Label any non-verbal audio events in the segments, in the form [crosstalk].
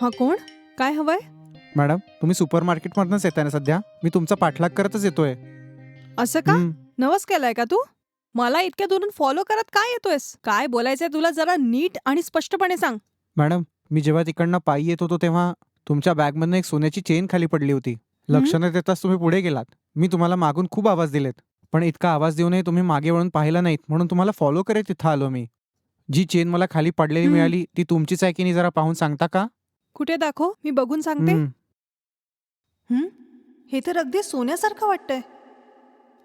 हां कोण? काय हवंय? मॅडम तुम्ही सुपर मार्केटमधनच येताय ना सध्या? मी तुमचा पाठलाग करतच येतोय. असं का? नवस केलाय का तू? मला इतक्या दुरून फॉलो करत काय येतोयस? काय बोलायचंय तुला जरा नीट आणि स्पष्टपणे सांग. मॅडम मी जेव्हा तिकडनं पायी येत होतो तेव्हा तुमच्या बॅगमधनं एक सोन्याची चेन खाली पडली होती. लक्ष न देताच तुम्ही पुढे गेलात. मी तुम्हाला मागून खूप आवाज दिलेत. पण इतका आवाज देऊनही तुम्ही मागे वळून पाहिलं नाहीत म्हणून तुम्हाला फॉलो करत तिथं आलो मी. जी चेन मला खाली पडलेली. मिळाली ती तुमचीच आहे की नाही जरा पाहून सांगता का? कुठे दाखव? मी बघून सांगते. हं, हं? हे तर अगदी सोन्यासारखं वाटतंय.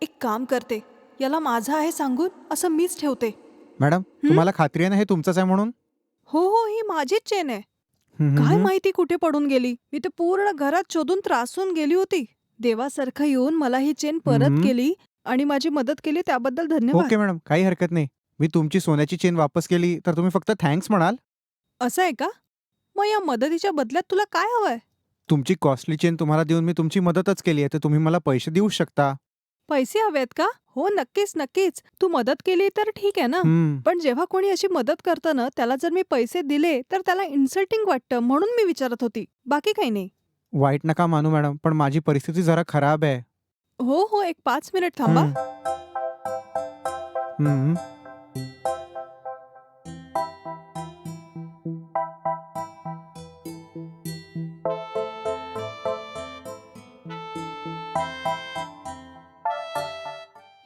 एक काम करते. याला माझं आहे सांगून असं मीच ठेवते. मॅडम तुम्हाला खात्री आहे ना हे तुमचंच आहे म्हणून? हो हो ही माझीच चेन आहे. काय. माहिती कुठे पडून गेली? मी तर पूर्ण घरात शोधून त्रासून गेली होती. देवासारखं येऊन मला ही चेन परत हम्म. केली आणि माझी मदत केली त्याबद्दल धन्यवाद. Okay madam. काही हरकत नाही. मी तुमची सोन्याची चेन वापस केली तर तुम्ही फक्त थँक्स म्हणाल. असं आहे का? मग या मदतीच्या बदल्यात तुला काय हवंय? तुमची कॉस्टली चेन तुम्हाला देऊन मी तुमची मदतच केली आहे तर तुम्ही मला पैसे देऊ शकता. पैसे हवेत का? हो नक्कीच नक्कीच. तू मदत केली तर ठीक आहे ना? पण जेव्हा कोणी अशी मदत करतं ना त्याला जर मी पैसे दिले तर त्याला इन्सल्टिंग वाटतं म्हणून मी विचारत होती. बाकी काही नाही. वाईट नका मानू मॅडम पण माझी परिस्थिती जरा खराब आहे. हो हो एक पाच मिनिट थांबा.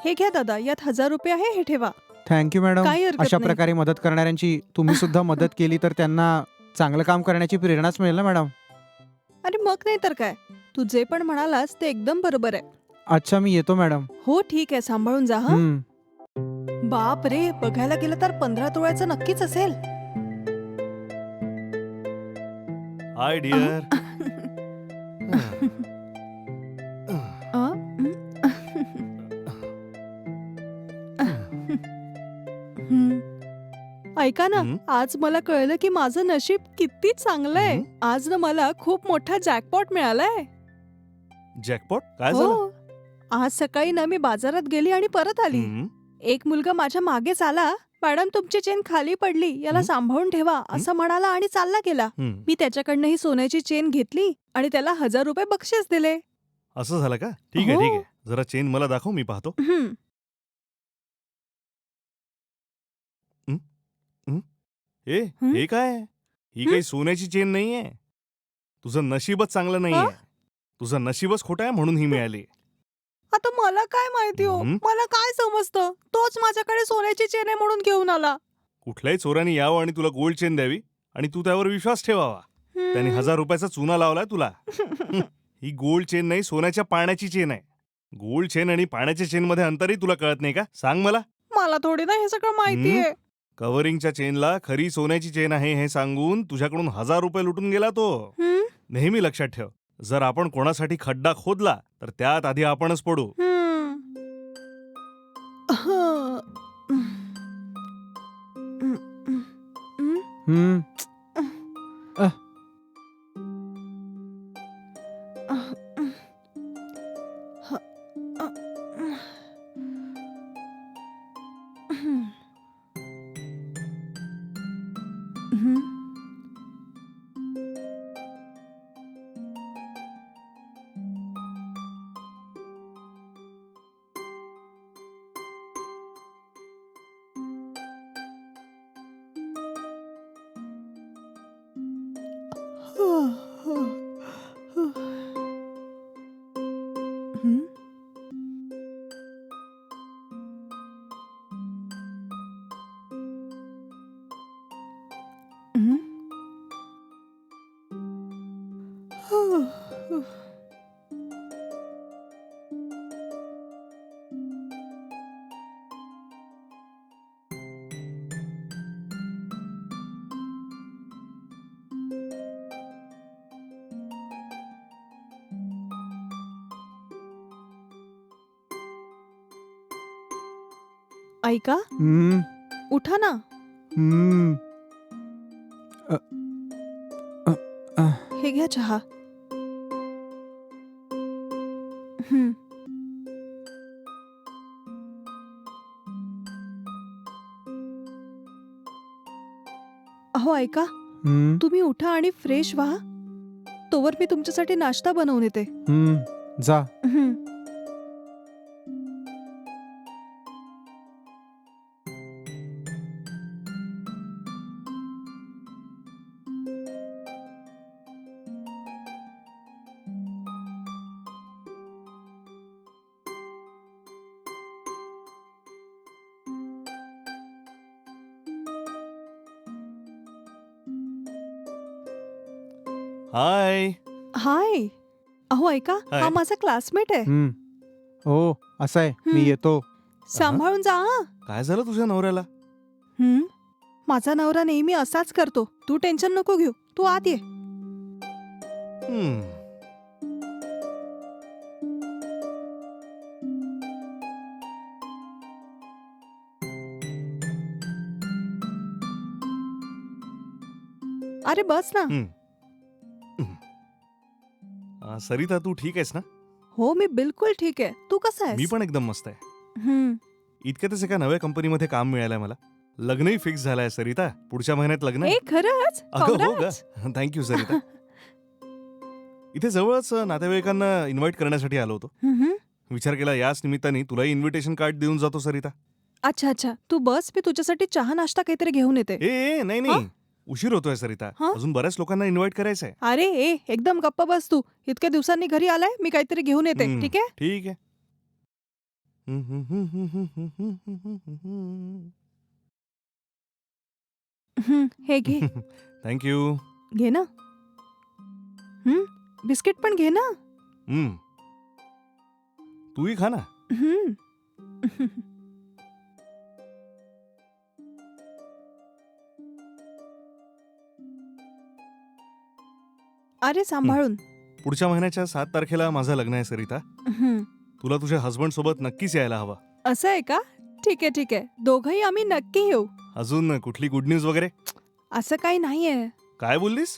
हे घ्या दादा यात हजार रुपये आहे हे ठेवा. थँक्यू मॅडम काही हरकत अशा नाही. प्रकारे मदत करणाऱ्यांची तुम्ही सुद्धा [laughs] मदत केली तर त्यांना चांगलं काम करण्याची प्रेरणाच मिळेल ना मॅडम अरे मग नाही तर काय? तू जे पण म्हणालास ते एकदम बरोबर आहे. अच्छा मी येतो मॅडम हो ठीक आहे सांभाळून जा हा. हं. बाप रे बघायला गेलं तर पंधरा तोळ्याचं नक्कीच असेल. [laughs] हाय डिअर ऐका ना हं? आज मला कळलं की माझं नशीब किती चांगलं आहे हं? आज ना मला खूप मोठा जॅकपॉट मिळालाय जॅकपॉट काय झालं हो आज सकाळी ना मी बाजारात गेली आणि परत आली हं? एक मुलगा माझ्या मागेच आला मॅडम तुमची चेन खाली पडली याला हं? सांभाळून ठेवा असं म्हणाला आणि चालला गेला हं. मी त्याच्याकडनं ही सोन्याची चेन घेतली आणि त्याला हजार रुपये बक्षीस दिले असं झालं का ठीक आहे हो. ठीक आहे जरा चेन मला दाखव मी पाहतो हं. ए हं? हे काय? आहे? ही? काही सोन्याची चेन नाहीये. तुझं नशीबच चांगलं नाहीये. तुझं नशीबच खोटं आहे म्हणून ही मिळाली. आता मला काय माहिती हो? हं? मला काय समजतं? तोच माझ्याकडे सोन्याची चेन आहे म्हणून घेऊन आला. कुठल्याही चोराने यावं आणि तुला गोल्ड चेन द्यावी आणि तू त्यावर विश्वास ठेवावा. हं. त्याने हजार रुपयाचा चुना लावलाय तुला. [laughs] ही गोल्ड चेन नाही सोन्याच्या पाण्याची चेन आहे. गोल्ड चेन आणि पाण्याच्या चेन मध्ये अंतरही तुला कळत नाही का? सांग मला. मला थोडी ना हे सगळं माहितीये कव्हरिंगच्या चेनला खरी सोन्याची चेन आहे हे सांगून तुझ्याकडून हजार रुपये लुटून गेला तो हं? नेहमी लक्षात ठेव जर आपण कोणासाठी खड्डा खोदला तर त्यात आधी आपणच पडू हं. हं. हं. हं. हं. हं? ऐका. उठा ना. हं. हे घ्या चहा. हं. अहो ऐका. हम्म, तुम्ही उठा आणि फ्रेश व्हा. तोवर मी तुमच्यासाठी नाश्ता बनवून येते. हम्म, जा. हं. हाय हाय अहो ऐका हाय. हा माझा क्लासमेट आहे हम्म. हो असं आहे मी हम्म. येतो सांभाळून जा हं. काय झालं तुझ्या नवऱ्याला हं? माझा नवरा नेहमी असाच करतो तू टेन्शन नको घेऊ तू आत ये हम्म. अरे बस ना सरिता तू ठीक आहेस ना? हो मी बिलकुल ठीक आहे. तू कसा मी पण एकदम मस्त आहे. इतक्यातच एका नव्या कंपनीमध्ये काम मिळालंय मला. लग्नही फिक्स झालंय सरिता. पुढच्या महिन्यात लग्न आहे. खरंच? अगं हो Congrats. [laughs] ग थँक्यू सरिता. इथे जवळच नातेवाईकांना इन्व्हाइट करण्यासाठी आलो होतो. विचार केला याच निमित्ताने तुलाही इन्व्हिटेशन कार्ड देऊन जातो सरिता. अच्छा अच्छा. तू बस मी तुझ्यासाठी चहा नाश्ता काहीतरी घेऊन येते. ए ए नाही नाही. उशीर होतोय सरिता. हा? अजून बऱ्याच लोकांना इन्व्हाइट करायचं आहे अरे ए एकदम गप्प बस तू. इतक्या दिवसांनी घरी आलाय मी काहीतरी घेऊन येते हं, ठीक आहे? ठीक आहे. हं, हे घे. [laughs] थँक्यू घे ना. हं, बिस्किट पण घे ना. तूही खा ना. हं. [laughs] अरे सांभाळून. पुढच्या महिन्याच्या सात तारखेला माझं लग्न आहे सरिता. हं. तुला तुझ्या हस्बंड सोबत नक्कीच यायला हवा. असं आहे का? ठीक आहे ठीक आहे. दोघंही आम्ही नक्की येऊ. अजून कुठली गुड न्यूज वगैरे? असं काही नाहीये. काय बोललीस?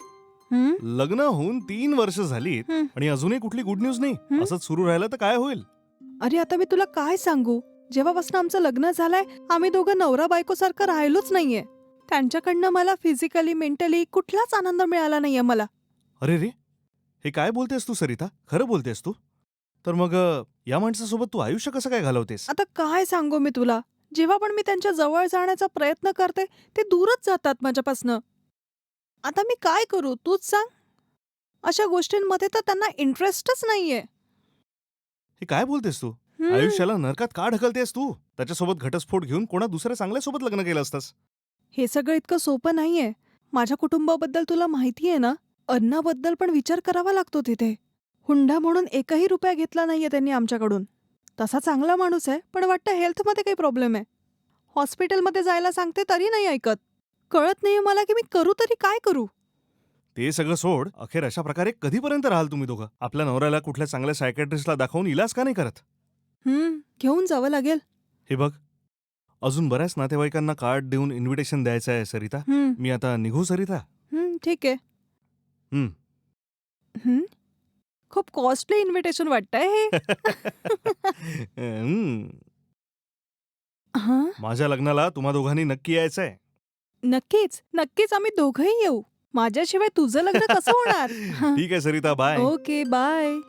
हं? लग्न होऊन तीन वर्ष झालीत हं. आणि अजूनही कुठली गुड न्यूज नाही. हं? असंच सुरू राहिलं तर काय होईल? अरे आता मी तुला काय सांगू? जेव्हापासून आमचं लग्न झालंय आम्ही दोघं नवरा बायको सारखं राहिलोच नाहीये. त्यांच्याकडनं मला फिजिकली मेंटली कुठलाच आनंद मिळाला नाहीये मला. अरे रे हे काय बोलतेस तू सरिता? खरं बोलतेस तू? तर मग अ, या माणसासोबत तू आयुष्य कसं काय घालवतेस? आता काय सांगू मी तुला? जेव्हा पण मी त्यांच्या जवळ जाण्याचा प्रयत्न करते ते दूरच जातात माझ्यापासनं. आता मी काय करू? तूच सांग. अशा गोष्टींमध्ये तर त्यांना इंटरेस्टच नाहीये. हे काय बोलतेस तू. आयुष्याला नरकात का ढकलतेस तू? त्याच्यासोबत घटस्फोट घेऊन कोणा दुसऱ्या चांगल्यासोबत लग्न केलं असतास? हे सगळं इतकं सोपं नाहीये. माझ्या कुटुंबाबद्दल तुला माहिती आहे ना? अन्नाबद्दल पण विचार करावा लागतो तिथे. हुंडा म्हणून एकही रुपया घेतला नाहीये त्यांनी आमच्याकडून. तसा चांगला माणूस आहे पण वाटतं हेल्थमध्ये काही प्रॉब्लेम आहे. हॉस्पिटलमध्ये जायला सांगते तरी नाही ऐकत. कळत नाहीये मला की मी करू तरी काय करू? ते सगळं सोड. अखेर अशा प्रकारे कधीपर्यंत राहाल तुम्ही दोघं? आपल्या नवऱ्याला कुठल्या चांगल्या सायकॅट्रिस्टला दाखवून इलाज का नाही करत? हम्म घेऊन जावं लागेल. हे बघ. अजून बऱ्याच नातेवाईकांना कार्ड देऊन इन्व्हिटेशन द्यायचं आहे सरिता. हम्म. मी आता निघू सरिता. हम्म ठीक आहे. खूप कॉस्टली इन्व्हिटेशन वाटतंय हे. [laughs] हां? माझ्या लग्नाला तुम्हा दोघांनी नक्की यायचंय. नक्कीच. नक्कीच आम्ही दोघंही येऊ. माझ्याशिवाय तुझं लग्न कसं होणार. [laughs] ठीक आहे Sarita bye okay bye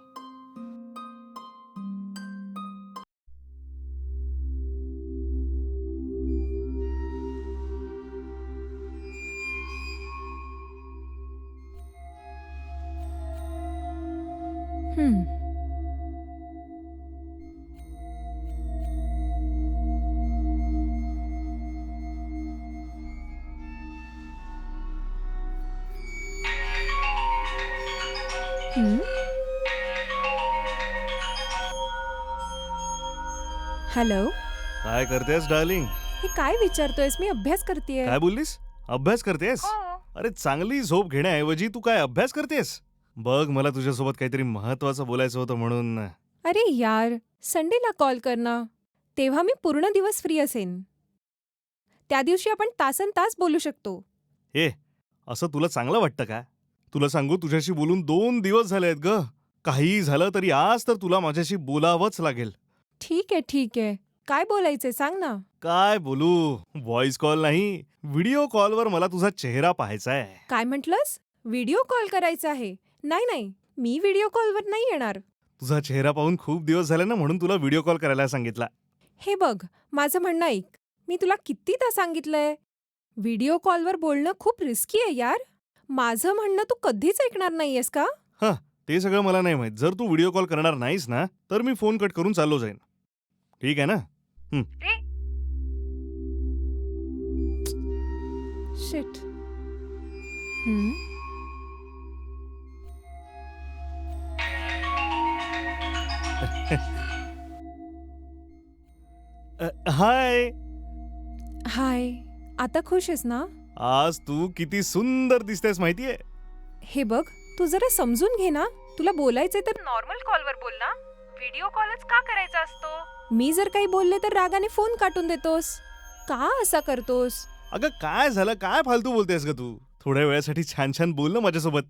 hello काय करतेस डार्लिंग हे काय विचारतोयस? मी अभ्यास करतेय. काय बोललीस? अभ्यास करतेस? अरे चांगली झोप घेण्याऐवजी तू काय अभ्यास करतेस? बघ मला तुझ्यासोबत काहीतरी महत्वाचं बोलायचं होतं म्हणून. अरे यार संडेला कॉल कर ना. तेव्हा मी पूर्ण दिवस फ्री असेन. त्या दिवशी आपण तासन तास बोलू शकतो. हे असं तुला चांगलं वाटतं का? तुला सांगू तुझ्याशी बोलून दोन दिवस झाले आहेत ग. काही झालं तरी आज तर तुला माझ्याशी बोलावंच लागेल. ठीक आहे ठीक आहे. काय बोलायचंय सांग ना. काय बोलू? व्हॉइस कॉल नाही. व्हिडिओ कॉलवर मला तुझा चेहरा पाहायचा आहे. काय म्हटलंस? व्हिडिओ कॉल करायचा आहे. नाही नाही. मी व्हिडिओ कॉलवर नाही येणार. तुझा चेहरा पाहून खूप दिवस झाले ना म्हणून तुला व्हिडिओ कॉल करायला सांगितला. हे बघ माझं म्हणणं ऐक. मी तुला कितीदा सांगितलंय? व्हिडिओ कॉलवर बोलणं खूप रिस्की आहे यार. माझं म्हणणं तू कधीच ऐकणार नाहीयेस का? ते सगळं मला नाही माहीत. जर तू व्हिडिओ कॉल करणार नाहीस ना तर मी फोन कट करून चाललो जाईन. ठीक आहे ना? शिट. हम्म [laughs] अ, हाय. हाय. आता खुश आहेस ना? आज तू किती सुंदर दिसतेस माहितीये? हे बघ तू जरा समजून घे ना. तुला बोलायचंय तर नॉर्मल कॉलवर बोल ना. व्हिडिओ कॉलच का करायचा असतो? मी जर काही बोलले तर रागाने फोन काटून देतोस. का असा करतोस? अगं काय झालं? काय फालतू बोलतेस ग तू? थोड्या वेळासाठी छान छान बोल ना माझ्यासोबत.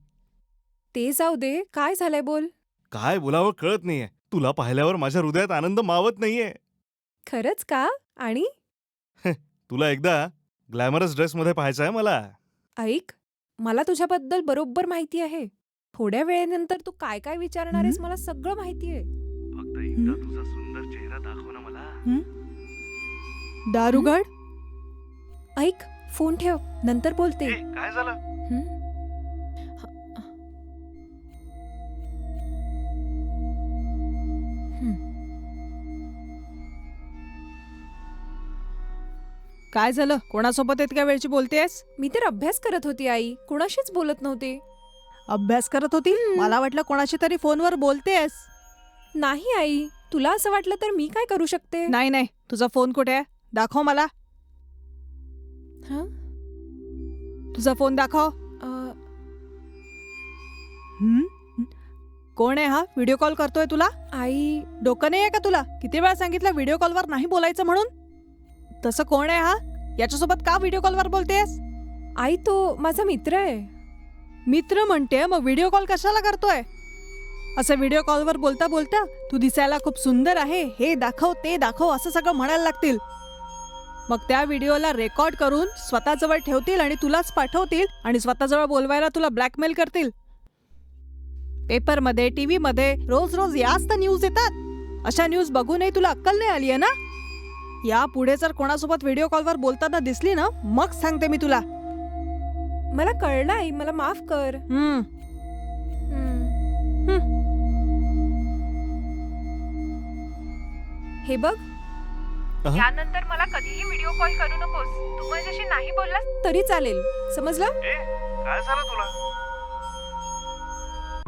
ते जाऊ दे. काय झालंय बोल? काय बोलावं कळत नाहीये. तुला पाहिल्यावर माझ्या हृदयात आनंद मावत नाहीये. खरंच का? आणि? [laughs] तुला एकदा ग्लॅमरस ड्रेसमध्ये पाहायचं आहे मला. ऐक मला तुझ्याबद्दल बरोबर माहिती आहे. थोड्या वेळेनंतर तू काय काय विचारणार आहेस मला सगळं माहिती आहे. फक्त एकदा तुझा सुंदर चेहरा दाखव ना मला. दारुगड? ऐक फोन ठेव नंतर बोलते. काय झालं? हं. काय झालं? कोणासोबत इतक्या वेळची बोलतेस मी तर अभ्यास करत होती आई. कुणाशीच बोलत नव्हते. अभ्यास करत होती? हम्म. मला वाटलं कोणाशी तरी फोनवर बोलतेस नाही आई. तुला असं वाटलं तर मी काय करू शकते? नाही नाही. तुझा फोन कुठे आहे? दाखव मला. हं? तुझा फोन दाखव. अ, हं? कोण आहे हा? व्हिडिओ कॉल करतोय तुला? आई. डोकं नाही आहे का तुला? किती वेळा सांगितलं व्हिडिओ कॉलवर नाही बोलायचं म्हणून? तसं कोण आहे हा? याच्यासोबत का व्हिडिओ कॉलवर बोलतेस आई तो माझा मित्र आहे. मित्र म्हणते मग व्हिडिओ कॉल कशाला करतोय? असं व्हिडिओ कॉलवर बोलता बोलता तू दिसायला खूप सुंदर आहे हे दाखव ते दाखव असं सगळं म्हणायला लागतील. मग त्या व्हिडिओला रेकॉर्ड करून स्वतःजवळ ठेवतील आणि तुलाच पाठवतील आणि स्वतःजवळ बोलवायला तुला ब्लॅकमेल करतील. पेपरमध्ये टीव्हीमध्ये रोज रोज याच तर न्यूज येतात. अशा न्यूज बघूनही तुला अक्कल नाही आली आहे ना? या पुढे जर कोणासोबत व्हिडिओ कॉलवर बोलताना दिसली ना मग सांगते मी तुला. मला कळलं आई मला माफ कर. हम्म. हं. हे बघ. अहं. यानंतर मला कधीही व्हिडिओ कॉल करू नकोस. तू माझ्याशी नाही बोललास तरी चालेल. समजलं? काय झालं तुला?